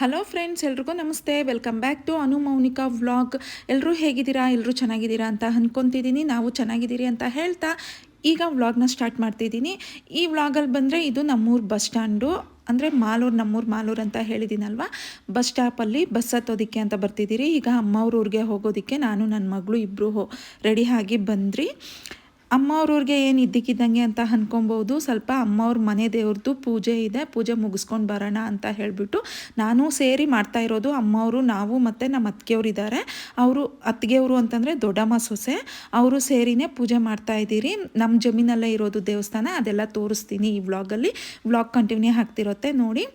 Hello friends ಎಲ್ರಿಗೂ ನಮಸ್ತೆ. Welcome back to Anu Mounika vlog ಎಲ್ಲರೂ ಹೇಗಿದ್ದೀರಾ? ಎಲ್ಲರೂ ಚೆನ್ನಾಗಿದ್ದೀರಾ ಅಂತ ಅಂದ್ಕೊತಿದ್ದೀನಿ ನಾವು ಚೆನ್ನಾಗಿದ್ದೀರಿ ಅಂತ ಹೇಳ್ತಾ ಈಗ ವ್ಲಾಗ್ನ ಸ್ಟಾರ್ಟ್ ಮಾಡ್ತಿದ್ದೀನಿ. ಈ ವ್ಲಾಗಲ್ಲಿ ಬಂದರೆ ಇದು ನಮ್ಮೂರು ಬಸ್ ಸ್ಟ್ಯಾಂಡು ಅಂದರೆ ಮಾಲೂರು, ನಮ್ಮೂರು ಮಾಲೂರು ಅಂತ ಹೇಳಿದ್ದೀನಲ್ವ? ಬಸ್ ಸ್ಟಾಪಲ್ಲಿ ಬಸ್ ಹತ್ತೋದಕ್ಕೆ ಅಂತ ಬರ್ತಿದ್ದೀರಿ. ಈಗ ಅಮ್ಮವ್ರ ಊರಿಗೆ ಹೋಗೋದಕ್ಕೆ ನಾನು ನನ್ನ ಮಗಳು ಇಬ್ಬರು ರೆಡಿ ಆಗಿ ಬಂದ್ರಿ. ಅಮ್ಮವ್ರವ್ರಿಗೆ ಏನು ಇದ್ದಕ್ಕಿದ್ದಂಗೆ ಅಂತ ಅನ್ಕೊಬೋದು. ಸ್ವಲ್ಪ ಅಮ್ಮವ್ರ ಮನೆ ದೇವ್ರದ್ದು ಪೂಜೆ ಇದೆ. ಪೂಜೆ ಮುಗಿಸ್ಕೊಂಡು ಬರೋಣ ಅಂತ ಹೇಳಿಬಿಟ್ಟು ನಾನು ಸೇರಿ ಮಾಡ್ತಾ ಇರೋದು. ಅಮ್ಮವರು, ನಾವು ಮತ್ತು ನಮ್ಮ ಅತ್ತಿಗೆಯವರು ಇದ್ದಾರೆ ಅವರು ಅತ್ತಿಗೆಯವರು ಅಂತಂದರೆ ದೊಡ್ಡಮ್ಮ ಸೊಸೆ. ಅವರು ಸೇರಿನೇ ಪೂಜೆ ಮಾಡ್ತಾ ಇದ್ದೀರಿ. ನಮ್ಮ ಜಮೀನಲ್ಲೇ ಇರೋದು ದೇವಸ್ಥಾನ. ಅದೆಲ್ಲ ತೋರಿಸ್ತೀನಿ ಈ ವ್ಲಾಗಲ್ಲಿ ವ್ಲಾಗ್ ಕಂಟಿನ್ಯೂ ಆಗ್ತಿರುತ್ತೆ ನೋಡಿ.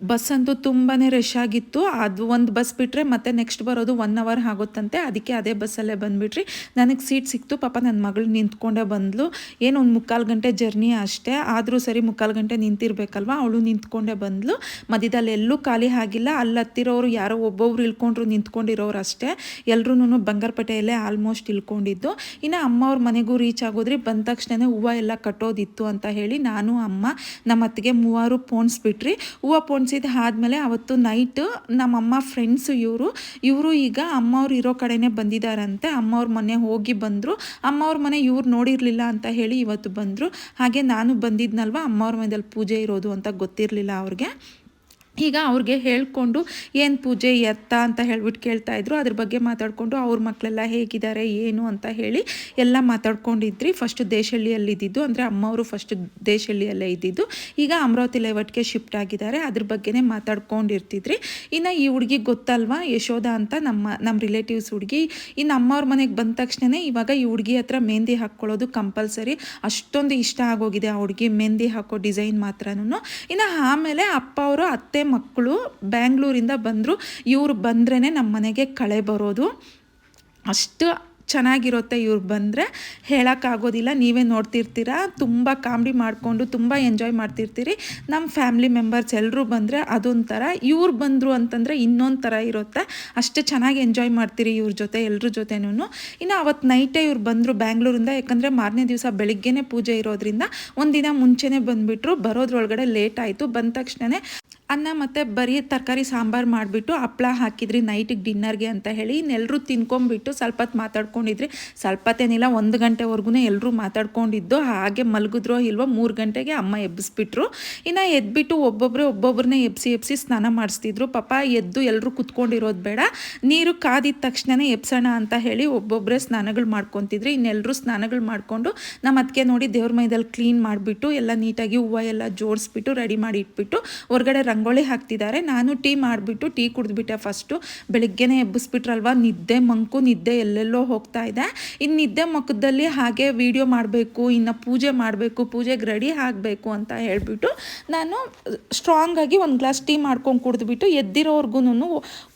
ಬಸ್ ಅಂತೂ ತುಂಬಾ ರಶ್ ಆಗಿತ್ತು. ಅದು ಒಂದು ಬಸ್ ಬಿಟ್ಟರೆ ಮತ್ತೆ ನೆಕ್ಸ್ಟ್ ಬರೋದು ಒನ್ ಅವರ್ ಆಗುತ್ತಂತೆ. ಅದಕ್ಕೆ ಅದೇ ಬಸ್ಸಲ್ಲೇ ಬಂದುಬಿಟ್ರಿ. ನನಗೆ ಸೀಟ್ ಸಿಕ್ತು. ಪಾಪ ನನ್ನ ಮಗಳು ನಿಂತ್ಕೊಂಡೇ ಬಂದಳು ಏನು ಒಂದು ಮುಕ್ಕಾಲು ಗಂಟೆ ಜರ್ನಿ ಅಷ್ಟೇ. ಆದರೂ ಸರಿ ಮುಕ್ಕಾಲು ಗಂಟೆ ನಿಂತಿರ್ಬೇಕಲ್ವ? ಅವಳು ನಿಂತ್ಕೊಂಡೇ ಬಂದಳು ಮಧ್ಯದಲ್ಲಿ ಎಲ್ಲೂ ಖಾಲಿ ಆಗಿಲ್ಲ. ಅಲ್ಲಿ ಹತ್ತಿರೋರು ಯಾರೋ ಒಬ್ಬೊಬ್ರು ಇಳ್ಕೊಂಡ್ರು, ನಿಂತ್ಕೊಂಡಿರೋರು ಅಷ್ಟೇ. ಎಲ್ಲರೂ ಬಂಗಾರಪೇಟೆಯಲ್ಲೇ ಆಲ್ಮೋಸ್ಟ್ ಇಳ್ಕೊಂಡಿದ್ದು. ಇನ್ನು ಅಮ್ಮ ಅವ್ರ ಮನೆಗೂ ರೀಚ್ ಆಗೋದ್ರಿ. ಬಂದ ತಕ್ಷಣ ಹೂವು ಎಲ್ಲ ಕಟ್ಟೋದಿತ್ತು ಅಂತ ಹೇಳಿ ನಾನು, ಅಮ್ಮ ನಮ್ಮ ಅತ್ತಿಗೆ ಮೂವರು ಪೋಣಿಸ್ಬಿಟ್ರಿ ಹೂವು ಪೋಣಿಸಿದ ಆದಮೇಲೆ ಅವತ್ತು ನೈಟ್ ನಮ್ಮಮ್ಮ ಫ್ರೆಂಡ್ಸು ಇವರು ಇವರು ಈಗ ಅಮ್ಮವ್ರು ಇರೋ ಕಡೆನೇ ಬಂದಿದ್ದಾರಂತೆ ಅಮ್ಮವ್ರ ಮನೆ ಹೋಗಿ ಬಂದರು. ಅಮ್ಮವ್ರ ಮನೆ ಇವ್ರು ನೋಡಿರಲಿಲ್ಲ ಅಂತ ಹೇಳಿ ಇವತ್ತು ಬಂದರು. ಹಾಗೆ ನಾನು ಬಂದಿದ್ನಲ್ವ, ಅಮ್ಮವ್ರ ಮನೆಯಲ್ಲಿ ಪೂಜೆ ಇರೋದು ಅಂತ ಗೊತ್ತಿರಲಿಲ್ಲ ಅವ್ರಿಗೆ. ಈಗ ಅವ್ರಿಗೆ ಹೇಳ್ಕೊಂಡು ಏನು ಪೂಜೆ ಎತ್ತ ಅಂತ ಹೇಳ್ಬಿಟ್ಟು ಕೇಳ್ತಾ ಇದ್ರು. ಅದ್ರ ಬಗ್ಗೆ ಮಾತಾಡಿಕೊಂಡು ಅವ್ರ ಮಕ್ಕಳೆಲ್ಲ ಹೇಗಿದ್ದಾರೆ, ಏನು ಅಂತ ಹೇಳಿ ಎಲ್ಲ ಮಾತಾಡ್ಕೊಂಡಿದ್ರಿ. ಫಸ್ಟ್ ದೇಶಹಳ್ಳಿಯಲ್ಲಿ ಇದ್ದಿದ್ದು ಅಂದರೆ ಅಮ್ಮವರು ಫಸ್ಟ್ ದೇಶಹಳ್ಳಿಯಲ್ಲೇ ಇದ್ದಿದ್ದು. ಈಗ ಅಮರಾವತಿ ಲೈವಟ್ಗೆ ಶಿಫ್ಟ್ ಆಗಿದ್ದಾರೆ. ಅದ್ರ ಬಗ್ಗೆನೇ ಮಾತಾಡ್ಕೊಂಡಿರ್ತಿದ್ರಿ. ಇನ್ನು ಈ ಹುಡುಗಿ ಗೊತ್ತಲ್ವಾ? ಯಶೋಧ ಅಂತ ನಮ್ಮ ನಮ್ಮ ರಿಲೇಟಿವ್ಸ್ ಹುಡುಗಿ. ಇನ್ನು ಅಮ್ಮವ್ರ ಮನೆಗೆ ಬಂದ ತಕ್ಷಣವೇ ಇವಾಗ ಈ ಹುಡುಗಿ ಹತ್ರ ಮೆಹಂದಿ ಹಾಕ್ಕೊಳ್ಳೋದು ಕಂಪಲ್ಸರಿ ಅಷ್ಟೊಂದು ಇಷ್ಟ ಆಗೋಗಿದೆ ಆ ಹುಡುಗಿ. ಮೆಹಂದಿ ಹಾಕೋ ಡಿಸೈನ್ ಮಾತ್ರನೂ ಇನ್ನು ಆಮೇಲೆ ಅಪ್ಪ ಅವರು, ಅತ್ತೆ ಮಕ್ಕಳು ಬ್ಯಾಂಗ್ಳೂರಿಂದ ಬಂದರು, ಇವರು ಬಂದ್ರೇ ನಮ್ಮ ಮನೆಗೆ ಕಳೆ ಬರೋದು. ಅಷ್ಟು ಚೆನ್ನಾಗಿರುತ್ತೆ ಇವ್ರು ಬಂದರೆ. ಹೇಳೋಕ್ಕಾಗೋದಿಲ್ಲ, ನೀವೇ ನೋಡ್ತಿರ್ತೀರ. ತುಂಬ ಕಾಮಿಡಿ ಮಾಡಿಕೊಂಡು, ತುಂಬ ಎಂಜಾಯ್ ಮಾಡ್ತಿರ್ತೀರಿ. ನಮ್ಮ ಫ್ಯಾಮಿಲಿ ಮೆಂಬರ್ಸ್ ಎಲ್ಲರೂ ಬಂದರೆ ಅದೊಂಥರ. ಇವ್ರು ಬಂದರು ಅಂತಂದರೆ ಇನ್ನೊಂದು ಥರ ಇರುತ್ತೆ. ಅಷ್ಟು ಚೆನ್ನಾಗಿ ಎಂಜಾಯ್ ಮಾಡ್ತೀರಿ ಇವ್ರ ಜೊತೆ ಎಲ್ಲರ ಜೊತೆನೂ ಇನ್ನು ಅವತ್ತು ನೈಟೇ ಇವ್ರು ಬಂದರು ಬ್ಯಾಂಗ್ಳೂರಿಂದ, ಯಾಕಂದರೆ ಮಾರನೇ ದಿವಸ ಬೆಳಿಗ್ಗೆನೇ ಪೂಜೆ ಇರೋದ್ರಿಂದ, ಒಂದಿನ ಮುಂಚೆನೇ ಬಂದುಬಿಟ್ರು. ಬರೋದ್ರೊಳಗಡೆ ಲೇಟ್ ಆಯಿತು. ಬಂದ ತಕ್ಷಣವೇ ಅನ್ನ ಮತ್ತು ಬರೀ ತರಕಾರಿ ಸಾಂಬಾರು ಮಾಡಿಬಿಟ್ಟು ಹಪ್ಪಳ ಹಾಕಿದ್ರಿ ನೈಟಿಗೆ ಡಿನ್ನರ್ಗೆ ಅಂತ ಹೇಳಿ ಇನ್ನೆಲ್ಲರೂ ತಿನ್ಕೊಂಬಿಟ್ಟು ಸ್ವಲ್ಪ ಹೊತ್ತು ಮಾತಾಡ್ಕೊಂಡಿದ್ರಿ. ಸ್ವಲ್ಪತ್ತೇನಿಲ್ಲ, ಒಂದು ಗಂಟೆವರೆಗೂ ಎಲ್ಲರೂ ಮಾತಾಡ್ಕೊಂಡಿದ್ದು. ಹಾಗೆ ಮಲಗಿದ್ರೋ ಇಲ್ವೋ ಮೂರು ಗಂಟೆಗೆ ಅಮ್ಮ ಎಬ್ಬಿಸ್ಬಿಟ್ರು ಇನ್ನು ಎದ್ಬಿಟ್ಟು ಒಬ್ಬೊಬ್ಬರೇ ಒಬ್ಬೊಬ್ಬರನ್ನೇ ಎಬ್ಸಿ ಎಬ್ಸಿ ಸ್ನಾನ ಮಾಡಿಸ್ತಿದ್ರು. ಪಾಪ ಎದ್ದು ಎಲ್ಲರೂ ಕುತ್ಕೊಂಡಿರೋದು ಬೇಡ. ನೀರು ಕಾದಿದ ತಕ್ಷಣವೇ ಎಬ್ಸೋಣ ಅಂತ ಹೇಳಿ ಒಬ್ಬೊಬ್ಬರೇ ಸ್ನಾನಗಳು ಮಾಡ್ಕೊತಿದ್ರಿ. ಇನ್ನೆಲ್ಲರೂ ಸ್ನಾನಗಳು ಮಾಡಿಕೊಂಡು ನಮ್ಮ ಅದಕ್ಕೆ ನೋಡಿ ದೇವ್ರ ಮೈದಲ್ಲಿ ಕ್ಲೀನ್ ಮಾಡಿಬಿಟ್ಟು, ಎಲ್ಲ ನೀಟಾಗಿ ಹೂವು ಎಲ್ಲ ಜೋಡಿಸ್ಬಿಟ್ಟು ರೆಡಿ ಮಾಡಿ ಇಟ್ಬಿಟ್ಟು, ಹೊರಗಡೆ ರಂಗೋಲಿ ಹಾಕ್ತಿದ್ದಾರೆ ನಾನು ಟೀ ಮಾಡಿಬಿಟ್ಟು, ಟೀ ಕುಡಿದ್ಬಿಟ್ಟೆ ಫಸ್ಟು ಬೆಳಿಗ್ಗೆನೇ ಎಬ್ಬಿಸ್ಬಿಟ್ರಲ್ವ? ನಿದ್ದೆ ಮಂಕು, ನಿದ್ದೆ ಎಲ್ಲೆಲ್ಲೋ ಹೋಗ್ತಾ ಇದೆ. ಇನ್ನು ನಿದ್ದೆ ಮಕ್ಕದಲ್ಲಿ ಹಾಗೆ ವಿಡಿಯೋ ಮಾಡಬೇಕು, ಇನ್ನು ಪೂಜೆ ಮಾಡಬೇಕು, ಪೂಜೆಗೆ ರೆಡಿ ಆಗಬೇಕು ಅಂತ ಹೇಳಿಬಿಟ್ಟು ನಾನು ಸ್ಟ್ರಾಂಗಾಗಿ ಒಂದು ಗ್ಲಾಸ್ ಟೀ ಮಾಡ್ಕೊಂಡು ಕುಡಿದ್ಬಿಟ್ಟು ಎದ್ದಿರೋರ್ಗು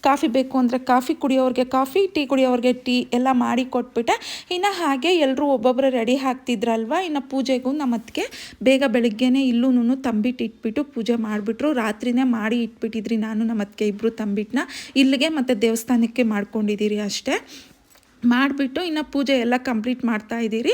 ಕಾಫಿ ಬೇಕು ಅಂದರೆ ಕಾಫಿ ಕುಡಿಯೋರಿಗೆ ಕಾಫಿ, ಟೀ ಕುಡಿಯೋರಿಗೆ ಟೀ ಎಲ್ಲ ಮಾಡಿ ಕೊಟ್ಬಿಟ್ಟೆ. ಇನ್ನು ಹಾಗೆ ಎಲ್ಲರೂ ಒಬ್ಬೊಬ್ಬರು ರೆಡಿ ಹಾಕ್ತಿದ್ರಲ್ವಾ ಇನ್ನು ಪೂಜೆಗೂ ನಮ್ಮ ಅತ್ತಿಗೆ ಬೇಗ ಬೆಳಗ್ಗೆನೇ ಇಲ್ಲೂ ತಂಬಿಟ್ಟು ಇಟ್ಬಿಟ್ಟು ಪೂಜೆ ಮಾಡಿಬಿಟ್ರು. ರಾತ್ರಿನೇ ಮಾಡಿ ಇಟ್ಬಿಟ್ಟಿದ್ರಿ ನಾನು, ನಮ್ಮ ಅತ್ತಿಗೆ ಇಬ್ಬರು ತಂಬಿಟ್ಟನ್ನ ಇಲ್ಲಿಗೆ ಮತ್ತು ದೇವಸ್ಥಾನಕ್ಕೆ ಮಾಡ್ಕೊಂಡಿದ್ದೀರಿ ಅಷ್ಟೇ. ಮಾಡಿಬಿಟ್ಟು ಇನ್ನು ಪೂಜೆ ಎಲ್ಲ ಕಂಪ್ಲೀಟ್ ಮಾಡ್ತಾ ಇದ್ದೀರಿ.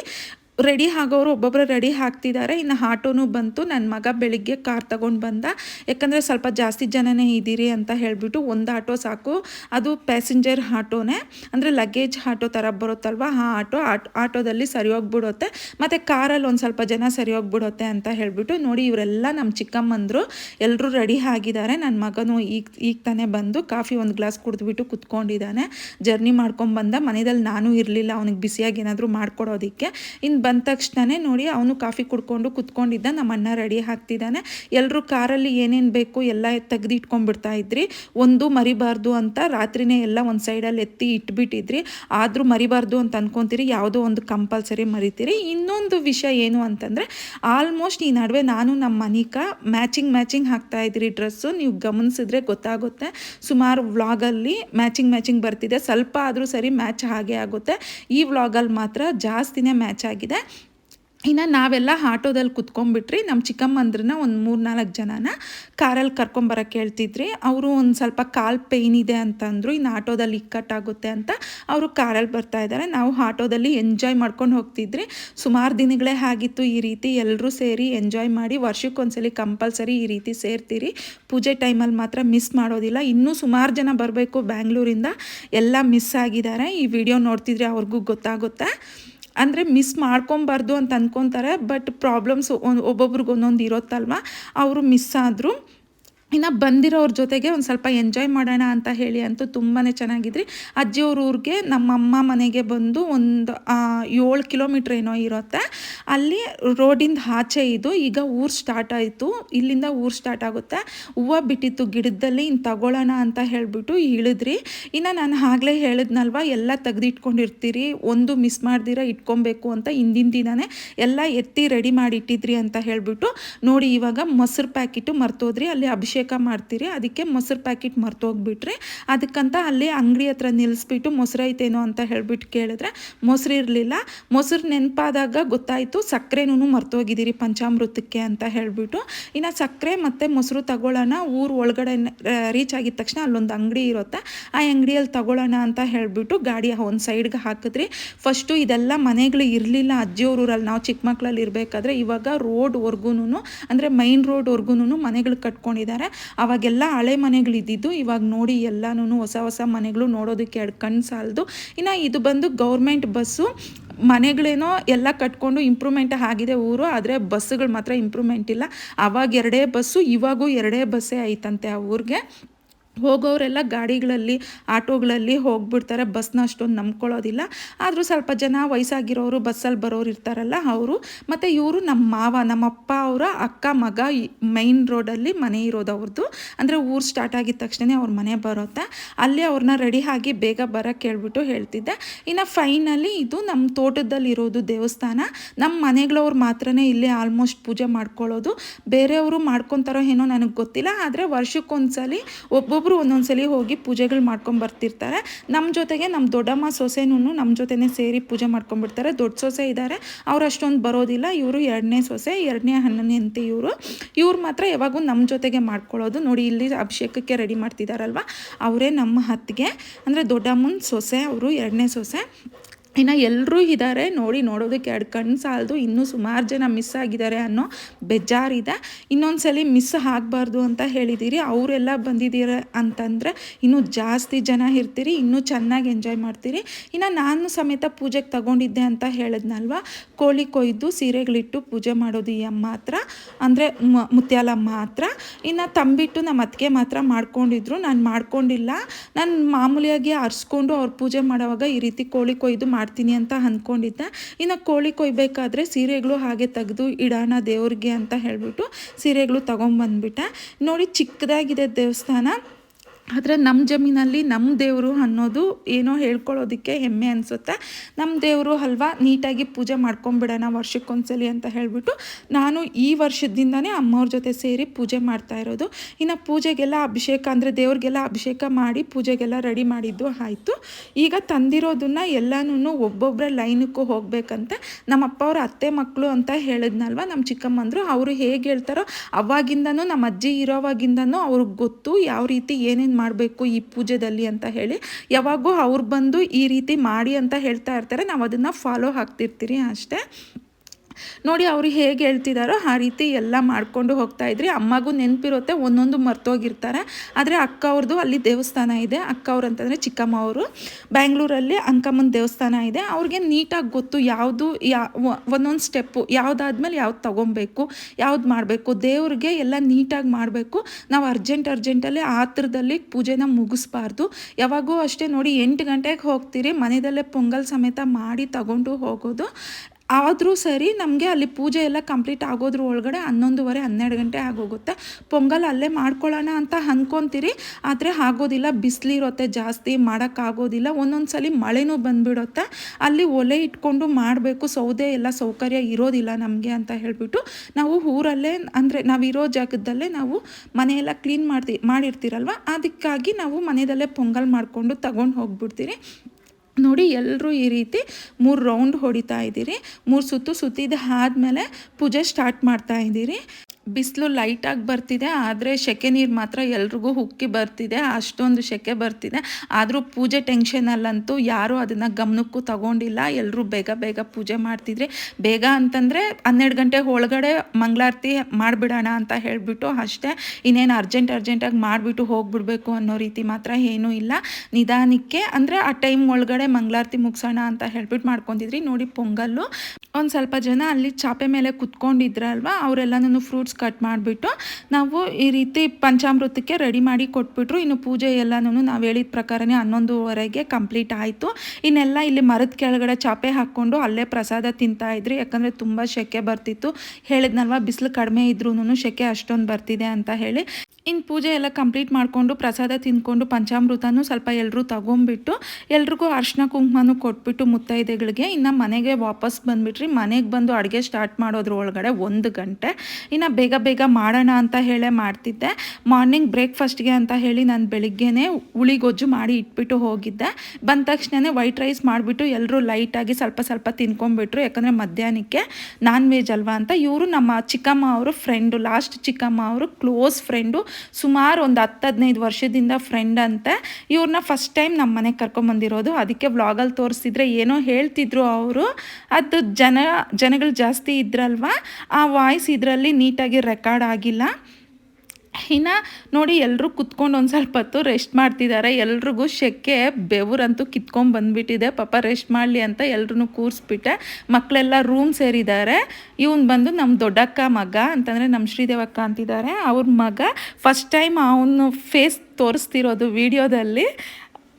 ರೆಡಿ ಆಗೋರು ಒಬ್ಬೊಬ್ಬರು ರೆಡಿ ಹಾಕ್ತಿದ್ದಾರೆ ಇನ್ನು ಆಟೋನು ಬಂತು. ನನ್ನ ಮಗ ಬೆಳಿಗ್ಗೆ ಕಾರ್ ತಗೊಂಡು ಬಂದ. ಯಾಕಂದರೆ ಸ್ವಲ್ಪ ಜಾಸ್ತಿ ಜನನೇ ಇದ್ದೀರಿ ಅಂತ ಹೇಳಿಬಿಟ್ಟು ಒಂದು ಆಟೋ ಸಾಕು. ಅದು ಪ್ಯಾಸೆಂಜರ್ ಆಟೋನೇ. ಅಂದರೆ ಲಗೇಜ್ ಆಟೋ ಥರ ಬರುತ್ತಲ್ವ? ಆ ಆಟೋ ಆಟೋ, ಆಟೋದಲ್ಲಿ ಸರಿ ಹೋಗ್ಬಿಡುತ್ತೆ ಮತ್ತು ಕಾರಲ್ಲಿ ಒಂದು ಸ್ವಲ್ಪ ಜನ ಸರಿ ಹೋಗ್ಬಿಡುತ್ತೆ ಅಂತ ಹೇಳಿಬಿಟ್ಟು ನೋಡಿ ಇವರೆಲ್ಲ ನಮ್ಮ ಚಿಕ್ಕಮ್ಮಂದರು ಎಲ್ಲರೂ ರೆಡಿ ಆಗಿದ್ದಾರೆ. ನನ್ನ ಮಗನು ಈಗ ಈಗ ತಾನೇ ಬಂದು ಕಾಫಿ ಒಂದು ಗ್ಲಾಸ್ ಕುಡಿದ್ಬಿಟ್ಟು ಕುತ್ಕೊಂಡಿದ್ದಾನೆ. ಜರ್ನಿ ಮಾಡ್ಕೊಂಬಂದ ಮನೆಯಲ್ಲಿ ನಾನು ಇರಲಿಲ್ಲ. ಅವನಿಗೆ ಬಿಸಿಯಾಗಿ ಏನಾದರೂ ಮಾಡ್ಕೊಡೋದಕ್ಕೆ. ಇನ್ನು ಬಂದ ತಕ್ಷಣನೇ ನೋಡಿ ಅವನು ಕಾಫಿ ಕುಡ್ಕೊಂಡು ಕುತ್ಕೊಂಡಿದ್ದ, ನಮ್ಮ ಅಣ್ಣ ರೆಡಿ ಹಾಕ್ತಿದ್ದಾನೆ ಎಲ್ಲರೂ ಕಾರಲ್ಲಿ ಏನೇನು ಬೇಕು ಎಲ್ಲ ತೆಗೆದಿಟ್ಕೊಂಡ್ಬಿಡ್ತಾ ಇದ್ರಿ. ಒಂದು ಮರಿಬಾರ್ದು ಅಂತ ರಾತ್ರಿನೇ ಎಲ್ಲ ಒಂದು ಸೈಡಲ್ಲಿ ಎತ್ತಿ ಇಟ್ಬಿಟ್ಟಿದ್ರಿ. ಆದರೂ ಮರಿಬಾರ್ದು ಅಂತ ಅಂದ್ಕೊತೀರಿ ಯಾವುದೋ ಒಂದು ಕಂಪಲ್ಸರಿ ಮರಿತೀರಿ. ಇನ್ನೊಂದು ವಿಷಯ ಏನು ಅಂತಂದರೆ, ಆಲ್ಮೋಸ್ಟ್ ಈ ನಡುವೆ ನಾನು ನಮ್ಮ ಮನಿಕಾ ಮ್ಯಾಚಿಂಗ್ ಮ್ಯಾಚಿಂಗ್ ಹಾಕ್ತಾ ಇದ್ರಿ ಡ್ರೆಸ್ಸು. ನೀವು ಗಮನಿಸಿದ್ರೆ ಗೊತ್ತಾಗುತ್ತೆ. ಸುಮಾರು ವ್ಲಾಗಲ್ಲಿ ಮ್ಯಾಚಿಂಗ್ ಮ್ಯಾಚಿಂಗ್ ಬರ್ತಿದೆ. ಸ್ವಲ್ಪ ಆದರೂ ಸರಿ ಮ್ಯಾಚ್ ಹಾಗೆ ಆಗುತ್ತೆ. ಈ ವ್ಲಾಗಲ್ಲಿ ಮಾತ್ರ ಜಾಸ್ತಿನೇ ಮ್ಯಾಚ್ ಆಗಿದೆ. ಇನ್ನು ನಾವೆಲ್ಲ ಆಟೋದಲ್ಲಿ ಕುತ್ಕೊಂಡ್ಬಿಟ್ರಿ ನಮ್ಮ ಚಿಕ್ಕಮ್ಮಂದ್ರನ್ನ ಒಂದು ಮೂರು ನಾಲ್ಕು ಜನನ ಕಾರಲ್ಲಿ ಕರ್ಕೊಂಬರಕ್ಕೆ ಹೇಳ್ತಿದ್ರಿ. ಅವರು ಒಂದು ಸ್ವಲ್ಪ ಕಾಲು ಪೇಯ್ನ್ ಇದೆ ಅಂತಂದರು, ಇನ್ನು ಆಟೋದಲ್ಲಿ ಇಕ್ಕಟ್ಟಾಗುತ್ತೆ ಅಂತ ಅವರು ಕಾರಲ್ಲಿ ಬರ್ತಾ ಇದ್ದಾರೆ ನಾವು ಆಟೋದಲ್ಲಿ ಎಂಜಾಯ್ ಮಾಡ್ಕೊಂಡು ಹೋಗ್ತಿದ್ರಿ. ಸುಮಾರು ದಿನಗಳೇ ಆಗಿತ್ತು ಈ ರೀತಿ ಎಲ್ಲರೂ ಸೇರಿ ಎಂಜಾಯ್ ಮಾಡಿ, ವರ್ಷಕ್ಕೊಂದ್ಸಲಿ ಕಂಪಲ್ಸರಿ ಈ ರೀತಿ ಸೇರ್ತೀರಿ. ಪೂಜೆ ಟೈಮಲ್ಲಿ ಮಾತ್ರ ಮಿಸ್ ಮಾಡೋದಿಲ್ಲ. ಇನ್ನೂ ಸುಮಾರು ಜನ ಬರಬೇಕು ಬ್ಯಾಂಗ್ಳೂರಿಂದ. ಎಲ್ಲ ಮಿಸ್ ಆಗಿದ್ದಾರೆ. ಈ ವಿಡಿಯೋ ನೋಡ್ತಿದ್ರೆ ಅವ್ರಿಗೂ ಗೊತ್ತಾಗುತ್ತೆ? ಅಂದರೆ ಮಿಸ್ ಮಾಡ್ಕೊಬಾರ್ದು ಅಂತ ಅಂದ್ಕೊತಾರೆ ಬಟ್ ಪ್ರಾಬ್ಲಮ್ಸ್ ಒಬ್ಬೊಬ್ರಿಗೆ ಒಂದೊಂದು ಇರುತ್ತಲ್ವ ಅವರು ಮಿಸ್ ಆದರು. ಇನ್ನು ಬಂದಿರೋರ ಜೊತೆಗೆ ಒಂದು ಸ್ವಲ್ಪ ಎಂಜಾಯ್ ಮಾಡೋಣ ಅಂತ ಹೇಳಿ ಅಂತೂ ತುಂಬಾ ಚೆನ್ನಾಗಿದ್ರಿ. ಅಜ್ಜಿಯವ್ರ ಊರಿಗೆ ನಮ್ಮಮ್ಮ ಮನೆಗೆ ಬಂದು ಒಂದು ಏಳು ಕಿಲೋಮೀಟ್ರ್ ಏನೋ ಇರುತ್ತೆ. ಅಲ್ಲಿ ರೋಡಿಂದ ಆಚೆ ಇದು, ಈಗ ಊರು ಸ್ಟಾರ್ಟ್ ಆಯಿತು. ಇಲ್ಲಿಂದ ಊರು ಸ್ಟಾರ್ಟ್ ಆಗುತ್ತೆ. ಹೂವು ಬಿಟ್ಟಿತ್ತು ಗಿಡದಲ್ಲಿ ಇನ್ನು ತಗೊಳ್ಳೋಣ ಅಂತ ಹೇಳಿಬಿಟ್ಟು ಇಳಿದ್ರಿ. ಇನ್ನು ನಾನು ಆಗಲೇ ಹೇಳಿದ್ನಲ್ವ, ಎಲ್ಲ ತೆಗೆದಿಟ್ಕೊಂಡಿರ್ತೀರಿ, ಒಂದು ಮಿಸ್ ಮಾಡ್ದಿರ ಇಟ್ಕೊಬೇಕು ಅಂತ ಹಿಂದಿನ ದಿನವೇ ಎಲ್ಲ ಎತ್ತಿ ರೆಡಿ ಮಾಡಿ ಇಟ್ಟಿದ್ರಿ ಅಂತ ಹೇಳಿಬಿಟ್ಟು ನೋಡಿ ಇವಾಗ ಮೊಸರು ಪ್ಯಾಕೆಟು ಮರ್ತೋದ್ರಿ. ಅಲ್ಲಿ ಅಭಿಷೇಕ ಮಾಡ್ತೀರಿ, ಅದಕ್ಕೆ ಮೊಸರು ಪ್ಯಾಕೆಟ್ ಮರ್ತೋಗ್ಬಿಟ್ರಿ, ಅದಕ್ಕಂತ ಅಲ್ಲಿ ಅಂಗಡಿ ಹತ್ರ ನಿಲ್ಲಿಸ್ಬಿಟ್ಟು ಮೊಸರು ಐತೇನೋ ಅಂತ ಹೇಳ್ಬಿಟ್ಟು ಕೇಳಿದ್ರೆ ಮೊಸರು ಇರಲಿಲ್ಲ. ಮೊಸರು ನೆನಪಾದಾಗ ಗೊತ್ತಾಯಿತು ಸಕ್ಕರೆನೂ ಮರ್ತೋಗಿದ್ದೀರಿ ಪಂಚಾಮೃತಕ್ಕೆ ಅಂತ ಹೇಳಿಬಿಟ್ಟು. ಇನ್ನು ಸಕ್ಕರೆ ಮತ್ತು ಮೊಸರು ತಗೊಳ್ಳೋಣ, ಊರು ಒಳಗಡೆ ರೀಚ್ ಆಗಿದ ತಕ್ಷಣ ಅಲ್ಲೊಂದು ಅಂಗಡಿ ಇರುತ್ತೆ. ಆ ಅಂಗಡಿಯಲ್ಲಿ ತಗೊಳ್ಳೋಣ ಅಂತ ಹೇಳಿಬಿಟ್ಟು ಗಾಡಿ ಒಂದು ಸೈಡ್ಗೆ ಹಾಕಿದ್ರಿ. ಫಸ್ಟು ಇದೆಲ್ಲ ಮನೆಗಳು ಇರಲಿಲ್ಲ ಅಜ್ಜಿಯವ್ರಲ್ಲಿ ನಾವು ಚಿಕ್ಕ ಮಕ್ಕಳಲ್ಲಿ ಇರಬೇಕಾದ್ರೆ ಇವಾಗ ರೋಡ್ವರ್ಗೂನು ಅಂದರೆ ಮೈನ್ ರೋಡ್ವರ್ಗೂನು ಮನೆಗಳು ಕಟ್ಕೊಂಡಿದ್ದಾರೆ ಅವಾಗೆಲ್ಲ ಹಳೆ ಮನೆಗಳು ಇದ್ದಿದ್ದು ಇವಾಗ ನೋಡಿ ಎಲ್ಲನೂ ಹೊಸ ಹೊಸ ಮನೆಗಳು ನೋಡೋದಕ್ಕೆ ಎರಡು ಕಣ್ಣು ಸಾಲದು. ಇನ್ನು ಇದು ಬಂದು ಗೌರ್ಮೆಂಟ್ ಬಸ್ಸು, ಮನೆಗಳೇನೋ ಎಲ್ಲ ಕಟ್ಕೊಂಡು ಇಂಪ್ರೂವ್ಮೆಂಟ್ ಆಗಿದೆ ಊರು, ಆದರೆ ಬಸ್ಸುಗಳು ಮಾತ್ರ ಇಂಪ್ರೂವ್ಮೆಂಟ್ ಇಲ್ಲ. ಅವಾಗ ಎರಡೇ ಬಸ್ಸು, ಇವಾಗೂ ಎರಡೇ ಬಸ್ಸೇ ಐತಂತೆ ಆ ಊರಿಗೆ. ಹೋಗೋರೆಲ್ಲ ಗಾಡಿಗಳಲ್ಲಿ, ಆಟೋಗಳಲ್ಲಿ ಹೋಗ್ಬಿಡ್ತಾರೆ. ಬಸ್ನ ಅಷ್ಟೊಂದು ನಂಬ್ಕೊಳ್ಳೋದಿಲ್ಲ. ಆದರೂ ಸ್ವಲ್ಪ ಜನ ವಯಸ್ಸಾಗಿರೋರು ಬಸ್ಸಲ್ಲಿ ಬರೋರು ಇರ್ತಾರಲ್ಲ ಅವರು. ಮತ್ತು ಇವರು ನಮ್ಮ ಮಾವ ನಮ್ಮಪ್ಪ ಅವರ ಅಕ್ಕ, ಮಗ ಮೈನ್ ರೋಡಲ್ಲಿ ಮನೆ ಇರೋದು ಅವ್ರದ್ದು ಅಂದರೆ ಊರು ಸ್ಟಾರ್ಟ್ ಆಗಿದ ತಕ್ಷಣ ಅವ್ರ ಮನೆ ಬರುತ್ತೆ. ಅಲ್ಲಿ ಅವ್ರನ್ನ ರೆಡಿ ಆಗಿ ಬೇಗ ಬರೋಕ್ಕೆ ಹೇಳ್ಬಿಟ್ಟು ಹೇಳ್ತಿದ್ದೆ. ಇನ್ನು ಫೈನಲಿ ಇದು ನಮ್ಮ ತೋಟದಲ್ಲಿರೋದು ದೇವಸ್ಥಾನ. ನಮ್ಮ ಮನೆಗಳವ್ರು ಮಾತ್ರನೇ ಇಲ್ಲೇ ಆಲ್ಮೋಸ್ಟ್ ಪೂಜೆ ಮಾಡ್ಕೊಳ್ಳೋದು. ಬೇರೆಯವರು ಮಾಡ್ಕೊತಾರೋ ಏನೋ ನನಗೆ ಗೊತ್ತಿಲ್ಲ. ಆದರೆ ವರ್ಷಕ್ಕೊಂದ್ಸಲಿ ಒಬ್ಬೊಬ್ಬ ಒಬ್ಬೊಬ್ಬರು ಒಂದೊಂದು ಸಲ ಹೋಗಿ ಪೂಜೆಗಳು ಮಾಡ್ಕೊಂಡು ಬರ್ತಿರ್ತಾರೆ. ನಮ್ಮ ಜೊತೆಗೆ ನಮ್ಮ ದೊಡ್ಡಮ್ಮ ಸೊಸೆನೂ ನಮ್ಮ ಜೊತೆನೇ ಸೇರಿ ಪೂಜೆ ಮಾಡ್ಕೊಂಡ್ಬಿಡ್ತಾರೆ. ದೊಡ್ಡ ಸೊಸೆ ಇದ್ದಾರೆ ಅವ್ರು ಅಷ್ಟೊಂದು ಬರೋದಿಲ್ಲ. ಇವರು ಎರಡನೇ ಸೊಸೆ, ಎರಡನೇ ಹಣ್ಣನೇ ಅಂತ ಇವರು. ಇವ್ರು ಮಾತ್ರ ಯಾವಾಗೂ ನಮ್ಮ ಜೊತೆಗೆ ಮಾಡ್ಕೊಳ್ಳೋದು ನೋಡಿ, ಇಲ್ಲಿ ಅಭಿಷೇಕಕ್ಕೆ ರೆಡಿ ಮಾಡ್ತಿದ್ದಾರಲ್ವ ಅವರೇ ನಮ್ಮ ಹತ್ತಿಗೆ ಅಂದರೆ ದೊಡ್ಡಮ್ಮನ ಸೊಸೆ, ಅವರು ಎರಡನೇ ಸೊಸೆ. ಇನ್ನು ಎಲ್ಲರೂ ಇದ್ದಾರೆ ನೋಡಿ ನೋಡೋದಕ್ಕೆ ಎರಡು ಕಣ್ಣು ಸಾಲದು, ಇನ್ನೂ ಸುಮಾರು ಜನ ಮಿಸ್ ಆಗಿದ್ದಾರೆ ಅನ್ನೋ ಬೇಜಾರಿದೆ. ಇನ್ನೊಂದು ಸಲ ಮಿಸ್ ಆಗಬಾರ್ದು ಅಂತ ಹೇಳಿದ್ದೀರಿ ಅವರೆಲ್ಲ ಬಂದಿದ್ದೀರ ಅಂತಂದರೆ ಇನ್ನೂ ಜಾಸ್ತಿ ಜನ ಇರ್ತೀರಿ, ಇನ್ನೂ ಚೆನ್ನಾಗಿ ಎಂಜಾಯ್ ಮಾಡ್ತೀರಿ. ಇನ್ನು ನಾನು ಸಮೇತ ಪೂಜೆಗೆ ತಗೊಂಡಿದ್ದೆ ಅಂತ ಹೇಳಿದ್ನಲ್ವ? ಕೋಳಿ ಕೊಯ್ದು, ಸೀರೆಗಳಿಟ್ಟು ಪೂಜೆ ಮಾಡೋದು ಈ ಅಮ್ಮ ಹತ್ರ, ಅಂದರೆ ಮುತ್ಯಾಲಮ್ಮ ಹತ್ರ. ಇನ್ನು ತಂಬಿಟ್ಟು ನಮ್ಮ ಅತ್ತಿಗೆ ಮಾತ್ರ ಮಾಡ್ಕೊಂಡಿದ್ರು. ನಾನು ಮಾಡ್ಕೊಂಡಿಲ್ಲ. ನಾನು ಮಾಮೂಲಿಯಾಗಿ ಅರ್ಸ್ಕೊಂಡು ಅವ್ರು ಪೂಜೆ ಮಾಡೋವಾಗ ಈ ರೀತಿ ಕೋಳಿ ಕೊಯ್ದು ಮಾಡಿ ಮಾಡ್ತೀನಿ ಅಂತ ಅಂದ್ಕೊಂಡಿದ್ದೆ. ಇನ್ನು ಕೋಳಿ ಕೊಯ್ಬೇಕಾದ್ರೆ ಸೀರೆಗಳು ಹಾಗೆ ತೆಗೆದು ಇಡೋಣ ದೇವ್ರಿಗೆ ಅಂತ ಹೇಳಿಬಿಟ್ಟು ಸೀರೆಗಳು ತೊಗೊಂಬಂದ್ಬಿಟ್ಟೆ. ನೋಡಿ ಚಿಕ್ಕದಾಗಿದೆ ದೇವಸ್ಥಾನ. ಆದರೆ ನಮ್ಮ ಜಮೀನಲ್ಲಿ ನಮ್ಮ ದೇವರು ಅನ್ನೋದು ಏನೋ ಹೇಳ್ಕೊಳ್ಳೋದಕ್ಕೆ ಹೆಮ್ಮೆ ಅನಿಸುತ್ತೆ. ನಮ್ಮ ದೇವರು ಅಲ್ವಾ ನೀಟಾಗಿ ಪೂಜೆ ಮಾಡ್ಕೊಂಬಿಡೋಣ ವರ್ಷಕ್ಕೊಂದ್ಸಲಿ ಅಂತ ಹೇಳಿಬಿಟ್ಟು ನಾನು ಈ ವರ್ಷದಿಂದನೇ ಅಮ್ಮವ್ರ ಜೊತೆ ಸೇರಿ ಪೂಜೆ ಮಾಡ್ತಾ ಇರೋದು. ಇನ್ನು ಪೂಜೆಗೆಲ್ಲ ಅಭಿಷೇಕ ಅಂದರೆ ದೇವ್ರಿಗೆಲ್ಲ ಅಭಿಷೇಕ ಮಾಡಿ ಪೂಜೆಗೆಲ್ಲ ರೆಡಿ ಮಾಡಿದ್ದು ಆಯಿತು. ಈಗ ತಂದಿರೋದನ್ನು ಎಲ್ಲನೂ ಒಬ್ಬೊಬ್ಬರ ಲೈನಕ್ಕೂ ಹೋಗಬೇಕಂತೆ ನಮ್ಮ ಅಪ್ಪ ಅವ್ರ ಅತ್ತೆ ಮಕ್ಕಳು ಅಂತ ಹೇಳಿದ್ನಲ್ವ ನಮ್ಮ ಚಿಕ್ಕಮ್ಮಂದರು. ಅವರು ಹೇಗೆ ಹೇಳ್ತಾರೋ ಅವಾಗಿಂದನೂ, ನಮ್ಮ ಅಜ್ಜಿ ಇರೋವಾಗಿಂದನೂ ಅವ್ರಿಗೆ ಗೊತ್ತು ಯಾವ ರೀತಿ ಏನೇನು ಮಾಡಬೇಕು ಈ ಪೂಜೆದಲ್ಲಿ ಅಂತ ಹೇಳಿ ಯಾವಾಗೂ ಅವ್ರು ಬಂದು ಈ ರೀತಿ ಮಾಡಿ ಅಂತ ಹೇಳ್ತಾ ಇರ್ತಾರೆ. ನಾವು ಅದನ್ನು ಫಾಲೋ ಆಗ್ತಿರ್ತೀರಿ ಅಷ್ಟೇ. ನೋಡಿ ಅವರು ಹೇಗೆ ಹೇಳ್ತಿದ್ದಾರೋ ಆ ರೀತಿ ಎಲ್ಲ ಮಾಡಿಕೊಂಡು ಹೋಗ್ತಾ ಇದ್ರಿ. ಅಮ್ಮಗೂ ನೆನಪಿರುತ್ತೆ, ಒಂದೊಂದು ಮರ್ತೋಗಿರ್ತಾರೆ. ಆದರೆ ಅಕ್ಕ ಅವ್ರದ್ದು ಅಲ್ಲಿ ದೇವಸ್ಥಾನ ಇದೆ. ಅಕ್ಕ ಅವ್ರು ಅಂತಂದರೆ ಚಿಕ್ಕಮ್ಮ ಅವರು. ಬ್ಯಾಂಗ್ಳೂರಲ್ಲಿ ಅಂಕಮ್ಮನ ದೇವಸ್ಥಾನ ಇದೆ. ಅವ್ರಿಗೆ ನೀಟಾಗಿ ಗೊತ್ತು ಯಾವುದು ಯಾ ಒಂದೊಂದು ಸ್ಟೆಪ್ಪು, ಯಾವುದಾದ್ಮೇಲೆ ಯಾವ್ದು ತೊಗೊಬೇಕು, ಯಾವ್ದು ಮಾಡಬೇಕು, ದೇವ್ರಿಗೆ ಎಲ್ಲ ನೀಟಾಗಿ ಮಾಡಬೇಕು. ನಾವು ಅರ್ಜೆಂಟ್ ಅರ್ಜೆಂಟಲ್ಲಿ ಆತ್ರದಲ್ಲಿ ಪೂಜೆನ ಮುಗಿಸ್ಬಾರ್ದು. ಯಾವಾಗೂ ಅಷ್ಟೇ ನೋಡಿ ಎಂಟು ಗಂಟೆಗೆ ಹೋಗ್ತೀರಿ ಮನೆಯಲ್ಲೇ ಪೊಂಗಲ್ ಸಮೇತ ಮಾಡಿ ತಗೊಂಡು ಹೋಗೋದು. ಆದರೂ ಸರಿ ನಮಗೆ ಅಲ್ಲಿ ಪೂಜೆ ಎಲ್ಲ ಕಂಪ್ಲೀಟ್ ಆಗೋದ್ರ ಒಳಗಡೆ ಹನ್ನೊಂದುವರೆ, ಹನ್ನೆರಡು ಗಂಟೆ ಆಗೋಗುತ್ತೆ. ಪೊಂಗಲ್ ಅಲ್ಲೇ ಮಾಡ್ಕೊಳ್ಳೋಣ ಅಂತ ಅಂದ್ಕೊತೀರಿ ಆದರೆ ಆಗೋದಿಲ್ಲ ಬಿಸಿಲಿರುತ್ತೆ ಜಾಸ್ತಿ, ಮಾಡೋಕ್ಕಾಗೋದಿಲ್ಲ. ಒಂದೊಂದು ಸಲ ಮಳೆನೂ ಬಂದುಬಿಡುತ್ತೆ. ಅಲ್ಲಿ ಒಲೆ ಇಟ್ಕೊಂಡು ಮಾಡಬೇಕು. ಸೌದೆ ಎಲ್ಲ ಸೌಕರ್ಯ ಇರೋದಿಲ್ಲ ನಮಗೆ ಅಂತ ಹೇಳಿಬಿಟ್ಟು ನಾವು ಊರಲ್ಲೇ, ಅಂದರೆ ನಾವಿರೋ ಜಾಗದಲ್ಲೇ ನಾವು ಮನೆಯೆಲ್ಲ ಕ್ಲೀನ್ ಮಾಡ್ತಿ, ಮಾಡಿರ್ತೀರಲ್ವ? ಅದಕ್ಕಾಗಿ ನಾವು ಮನೆಯಲ್ಲೇ ಪೊಂಗಲ್ ಮಾಡಿಕೊಂಡು ತಗೊಂಡು ಹೋಗ್ಬಿಡ್ತೀರಿ. ನೋಡಿ ಎಲ್ಲರೂ ಈ ರೀತಿ ಮೂರು ರೌಂಡ್ ಹೊಡಿತಾ ಇದ್ದೀರಿ. ಮೂರು ಸುತ್ತು ಸುತ್ತಿದ ಆದಮೇಲೆ ಪೂಜೆ ಸ್ಟಾರ್ಟ್ ಮಾಡ್ತಾ ಇದ್ದೀರಿ. ಬಿಸಿಲು ಲೈಟಾಗಿ ಬರ್ತಿದೆ, ಆದರೆ ಸೆಕೆ ನೀರು ಮಾತ್ರ ಎಲ್ರಿಗೂ ಉಕ್ಕಿ ಬರ್ತಿದೆ, ಅಷ್ಟೊಂದು ಸೆಕೆ ಬರ್ತಿದೆ. ಆದರೂ ಪೂಜೆ ಟೆನ್ಷನಲ್ಲಂತೂ ಯಾರೂ ಅದನ್ನು ಗಮನಕ್ಕೂ ತಗೊಂಡಿಲ್ಲ. ಎಲ್ಲರೂ ಬೇಗ ಬೇಗ ಪೂಜೆ ಮಾಡ್ತಿದ್ರಿ, ಬೇಗ ಅಂತಂದರೆ ಹನ್ನೆರಡು ಗಂಟೆ ಒಳಗಡೆ ಮಂಗಳಾರತಿ ಮಾಡಿಬಿಡೋಣ ಅಂತ ಹೇಳಿಬಿಟ್ಟು ಅಷ್ಟೇ. ಇನ್ನೇನು ಅರ್ಜೆಂಟ್ ಅರ್ಜೆಂಟಾಗಿ ಮಾಡಿಬಿಟ್ಟು ಹೋಗಿಬಿಡಬೇಕು ಅನ್ನೋ ರೀತಿ ಮಾತ್ರ ಏನೂ ಇಲ್ಲ. ನಿಧಾನಕ್ಕೆ ಅಂದರೆ ಆ ಟೈಮ್ ಒಳಗಡೆ ಮಂಗಳಾರತಿ ಮುಗಿಸೋಣ ಅಂತ ಹೇಳ್ಬಿಟ್ಟು ಮಾಡ್ಕೊಂಡಿದ್ರಿ. ನೋಡಿ, ಪೊಂಗಲ್ಲು. ಒಂದು ಸ್ವಲ್ಪ ಜನ ಅಲ್ಲಿ ಚಾಪೆ ಮೇಲೆ ಕುತ್ಕೊಂಡಿದ್ರಲ್ವ, ಅವರೆಲ್ಲನೂ ಫ್ರೂಟ್ಸ್ ಕಟ್ ಮಾಡಿಬಿಟ್ಟು ನಾವು ಈ ರೀತಿ ಪಂಚಾಮೃತಕ್ಕೆ ರೆಡಿ ಮಾಡಿ ಕೊಟ್ಬಿಟ್ರು. ಇನ್ನು ಪೂಜೆ ಎಲ್ಲನೂ ನಾವು ಹೇಳಿದ ಪ್ರಕಾರನೇ ಹನ್ನೊಂದುವರೆಗೆ ಕಂಪ್ಲೀಟ್ ಆಯಿತು. ಇನ್ನೆಲ್ಲ ಇಲ್ಲಿ ಮರದ ಕೆಳಗಡೆ ಚಾಪೆ ಹಾಕ್ಕೊಂಡು ಅಲ್ಲೇ ಪ್ರಸಾದ ತಿಂತಾ ಇದ್ರಿ. ಯಾಕಂದರೆ ತುಂಬ ಸೆಕೆ ಬರ್ತಿತ್ತು. ಹೇಳಿದ್ನಲ್ವ, ಬಿಸಿಲು ಕಡಿಮೆ ಇದ್ರೂ ಸೆಕೆ ಅಷ್ಟೊಂದು ಬರ್ತಿದೆ ಅಂತ ಹೇಳಿ. ಇನ್ನು ಪೂಜೆ ಎಲ್ಲ ಕಂಪ್ಲೀಟ್ ಮಾಡಿಕೊಂಡು ಪ್ರಸಾದ ತಿಂದ್ಕೊಂಡು ಪಂಚಾಮೃತನೂ ಸ್ವಲ್ಪ ಎಲ್ಲರೂ ತಗೊಂಬಿಟ್ಟು, ಎಲ್ರಿಗೂ ಅರ್ಶಿನ ಕುಂಕುಮನೂ ಕೊಟ್ಬಿಟ್ಟು ಮುತ್ತೈದೆಗಳಿಗೆ ಇನ್ನು ಮನೆಗೆ ವಾಪಸ್ ಬಂದುಬಿಟ್ರಿ. ಮನೆಗೆ ಬಂದು ಅಡುಗೆ ಸ್ಟಾರ್ಟ್ ಮಾಡೋದ್ರ ಒಳಗಡೆ ಒಂದು ಗಂಟೆ. ಇನ್ನು ಬೇಗ ಬೇಗ ಮಾಡೋಣ ಅಂತ ಹೇಳೇ ಮಾಡ್ತಿದ್ದೆ. ಮಾರ್ನಿಂಗ್ ಬ್ರೇಕ್ಫಾಸ್ಟ್ಗೆ ಅಂತ ಹೇಳಿ ನಾನು ಬೆಳಿಗ್ಗೆನೇ ಹುಳಿಗೊಜ್ಜು ಮಾಡಿ ಇಟ್ಬಿಟ್ಟು ಹೋಗಿದ್ದೆ. ಬಂದ ತಕ್ಷಣವೇ ವೈಟ್ ರೈಸ್ ಮಾಡಿಬಿಟ್ಟು ಎಲ್ಲರೂ ಲೈಟಾಗಿ ಸ್ವಲ್ಪ ಸ್ವಲ್ಪ ತಿನ್ಕೊಂಬಿಟ್ರು ಯಾಕಂದರೆ ಮಧ್ಯಾಹ್ನಕ್ಕೆ ನಾನ್ ವೆಜ್ ಅಲ್ವಾ ಅಂತ. ಇವರು ನಮ್ಮ ಚಿಕ್ಕಮ್ಮ ಅವರು ಫ್ರೆಂಡು ಲಾಸ್ಟ್ ಚಿಕ್ಕಮ್ಮ ಅವರು ಕ್ಲೋಸ್ ಫ್ರೆಂಡು ಸುಮಾರು ಒಂದು ಹತ್ತು ಹದಿನೈದು ವರ್ಷದಿಂದ ಫ್ರೆಂಡ್ ಅಂತೆ. ಇವ್ರನ್ನ ಫಸ್ಟ್ ಟೈಮ್ ನಮ್ಮ ಮನೆಗೆ ಕರ್ಕೊಂಬಂದಿರೋದು ಅದಕ್ಕೆ ವ್ಲಾಗಲ್ಲಿ ತೋರಿಸಿದ್ರೆ ಏನೋ ಹೇಳ್ತಿದ್ರು ಅವರು. ಅದು ಜನ, ಜನಗಳು ಜಾಸ್ತಿ ಇದ್ರಲ್ವಾ? ಆ ವಾಯ್ಸ್ ಇದರಲ್ಲಿ ನೀಟಾಗಿ ರೆಕಾರ್ಡ್ ಆಗಿಲ್ಲ. ಇನ್ನು ನೋಡಿ ಎಲ್ಲರೂ ಕುತ್ಕೊಂಡು ಒಂದು ಸ್ವಲ್ಪ ಹೊತ್ತು ರೆಸ್ಟ್ ಮಾಡ್ತಿದ್ದಾರೆ ಎಲ್ರಿಗೂ ಶೆಕೆ ಬೆವರಂತೂ ಕಿತ್ಕೊಂಡು ಬಂದುಬಿಟ್ಟಿದೆ. ಪಾಪ ರೆಸ್ಟ್ ಮಾಡಲಿ ಅಂತ ಎಲ್ರೂ ಕೂರಿಸ್ಬಿಟ್ಟೆ. ಮಕ್ಕಳೆಲ್ಲ ರೂಮ್ ಸೇರಿದ್ದಾರೆ. ಇವನು ಬಂದು ನಮ್ಮ ದೊಡ್ಡಕ್ಕ ಮಗ ಅಂತಂದರೆ ನಮ್ಮ ಶ್ರೀದೇವಕ್ಕ ಅಂತಿದ್ದಾರೆ. ಅವ್ರ ಮಗ ಫಸ್ಟ್ ಟೈಮ್ ಅವನು ಫೇಸ್ ತೋರಿಸ್ತಿರೋದು ವಿಡಿಯೋದಲ್ಲಿ.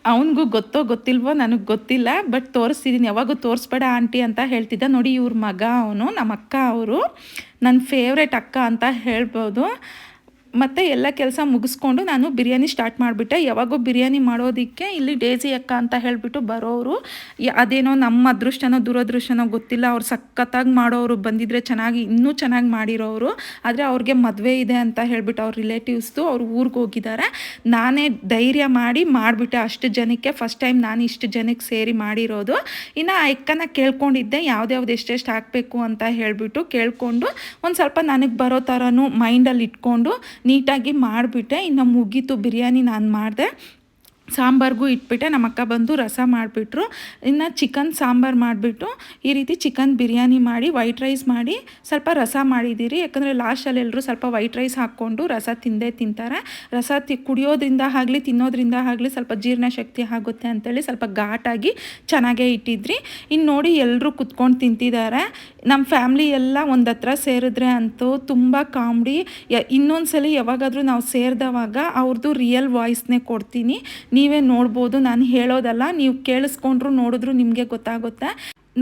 ಅವನಿಗೂ ಗೊತ್ತೋ ಗೊತ್ತಿಲ್ವೋ ನನಗೆ ಗೊತ್ತಿಲ್ಲ ಬಟ್ ತೋರಿಸ್ತಿದ್ದೀನಿ ಯಾವಾಗೂ ತೋರಿಸ್ಬೇಡ ಆಂಟಿ ಅಂತ ಹೇಳ್ತಿದ್ದ. ನೋಡಿ ಇವ್ರ ಮಗ ಅವನು ನಮ್ಮ ಅಕ್ಕ ಅವರು ನನ್ನ ಫೇವ್ರೆಟ್ ಅಕ್ಕ ಅಂತ ಹೇಳ್ಬೋದು. ಮತ್ತು ಎಲ್ಲ ಕೆಲಸ ಮುಗಿಸ್ಕೊಂಡು ನಾನು ಬಿರಿಯಾನಿ ಸ್ಟಾರ್ಟ್ ಮಾಡಿಬಿಟ್ಟೆ. ಯಾವಾಗೂ ಬಿರಿಯಾನಿ ಮಾಡೋದಕ್ಕೆ ಇಲ್ಲಿ ಡೇಸಿ ಅಕ್ಕ ಅಂತ ಹೇಳಿಬಿಟ್ಟು ಬರೋರು ಅದೇನೋ ನಮ್ಮ ಅದೃಷ್ಟನೋ ದುರದೃಷ್ಟನೋ ಗೊತ್ತಿಲ್ಲ. ಅವ್ರು ಸಖತ್ತಾಗಿ ಮಾಡೋರು ಬಂದಿದ್ರೆ ಚೆನ್ನಾಗಿ, ಇನ್ನೂ ಚೆನ್ನಾಗಿ ಮಾಡಿರೋರು ಆದರೆ ಅವ್ರಿಗೆ ಮದುವೆ ಇದೆ ಅಂತ ಹೇಳಿಬಿಟ್ಟು ಅವ್ರ ರಿಲೇಟಿವ್ಸ್ದು ಅವ್ರು ಊರಿಗೆ ಹೋಗಿದ್ದಾರೆ. ನಾನೇ ಧೈರ್ಯ ಮಾಡಿ ಮಾಡಿಬಿಟ್ಟೆ ಅಷ್ಟು ಜನಕ್ಕೆ. ಫಸ್ಟ್ ಟೈಮ್ ನಾನು ಇಷ್ಟು ಜನಕ್ಕೆ ಸೇರಿ ಮಾಡಿರೋದು. ಇನ್ನು ಆ ಅಕ್ಕನ ಕೇಳ್ಕೊಂಡಿದ್ದೆ ಯಾವ್ದ್ಯಾವ್ದು ಎಷ್ಟೆಷ್ಟು ಹಾಕಬೇಕು ಅಂತ ಹೇಳಿಬಿಟ್ಟು ಕೇಳಿಕೊಂಡು ಒಂದು ಸ್ವಲ್ಪ ನನಗೆ ಬರೋ ಥರನೂ ಮೈಂಡಲ್ಲಿ ಇಟ್ಕೊಂಡು ನೀಟಾಗಿ ಮಾಡಿಬಿಟ್ಟೆ. ಇನ್ನು ಮುಗೀತು ಬಿರಿಯಾನಿ ನಾನು ಮಾಡಿದೆ. ಸಾಂಬಾರ್ಗೂ ಇಟ್ಬಿಟ್ಟೆ. ನಮ್ಮ ಅಕ್ಕ ಬಂದು ರಸ ಮಾಡಿಬಿಟ್ರು. ಇನ್ನು ಚಿಕನ್ ಸಾಂಬಾರು ಮಾಡಿಬಿಟ್ಟು ಈ ರೀತಿ ಚಿಕನ್ ಬಿರಿಯಾನಿ ಮಾಡಿ, ವೈಟ್ ರೈಸ್ ಮಾಡಿ ಸ್ವಲ್ಪ ರಸ ಮಾಡಿದ್ದೀರಿ. ಯಾಕಂದರೆ ಲಾಸ್ಟಲ್ಲಿ ಎಲ್ಲರೂ ಸ್ವಲ್ಪ ವೈಟ್ ರೈಸ್ ಹಾಕ್ಕೊಂಡು ರಸ ತಿಂದೇ ತಿಂತಾರೆ. ರಸ ತಿ, ಕುಡಿಯೋದ್ರಿಂದ ಆಗಲಿ, ತಿನ್ನೋದ್ರಿಂದ ಆಗಲಿ ಸ್ವಲ್ಪ ಜೀರ್ಣಶಕ್ತಿ ಆಗುತ್ತೆ ಅಂತೇಳಿ ಸ್ವಲ್ಪ ಘಾಟಾಗಿ ಚೆನ್ನಾಗೇ ಇಟ್ಟಿದ್ರಿ. ಇನ್ನು ನೋಡಿ ಎಲ್ಲರೂ ಕುತ್ಕೊಂಡು ತಿಂತಿದ್ದಾರೆ. ನಮ್ಮ ಫ್ಯಾಮ್ಲಿ ಎಲ್ಲ ಒಂದು ಹತ್ರ ಸೇರಿದ್ರೆ ಅಂತೂ ತುಂಬ ಕಾಮಿಡಿ. ಇನ್ನೊಂದು ಸಲ ಯಾವಾಗಾದರೂ ನಾವು ಸೇರಿದವಾಗ ಅವ್ರದ್ದು ರಿಯಲ್ ವಾಯ್ಸ್ನೇ ಕೊಡ್ತೀನಿ. ನೀವೇ ನೋಡ್ಬೋದು, ನಾನು ಹೇಳೋದಲ್ಲ, ನೀವು ಕೇಳಿಸ್ಕೊಂಡ್ರು ನೋಡಿದ್ರು ನಿಮಗೆ ಗೊತ್ತಾಗುತ್ತೆ.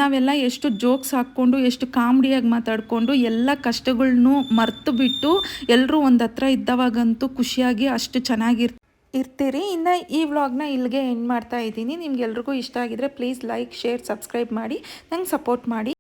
ನಾವೆಲ್ಲ ಎಷ್ಟು ಜೋಕ್ಸ್ ಹಾಕ್ಕೊಂಡು, ಎಷ್ಟು ಕಾಮಿಡಿಯಾಗಿ ಮಾತಾಡಿಕೊಂಡು, ಎಲ್ಲ ಕಷ್ಟಗಳ್ನೂ ಮರ್ತು ಬಿಟ್ಟು ಎಲ್ಲರೂ ಒಂದು ಹತ್ರ ಇದ್ದವಾಗಂತೂ ಖುಷಿಯಾಗಿ ಅಷ್ಟು ಚೆನ್ನಾಗಿರ್ ಇರ್ತೀರಿ. ಇನ್ನು ಈ ವ್ಲಾಗ್ನ ಇಲ್ಲಿಗೆ ಎಂಡ್ ಮಾಡ್ತಾ ಇದ್ದೀನಿ. ನಿಮ್ಗೆಲ್ರಿಗೂ ಇಷ್ಟ ಆಗಿದ್ರೆ ಪ್ಲೀಸ್ ಲೈಕ್ ಶೇರ್ ಸಬ್ಸ್ಕ್ರೈಬ್ ಮಾಡಿ. ನಂಗೆ ಸಪೋರ್ಟ್ ಮಾಡಿ.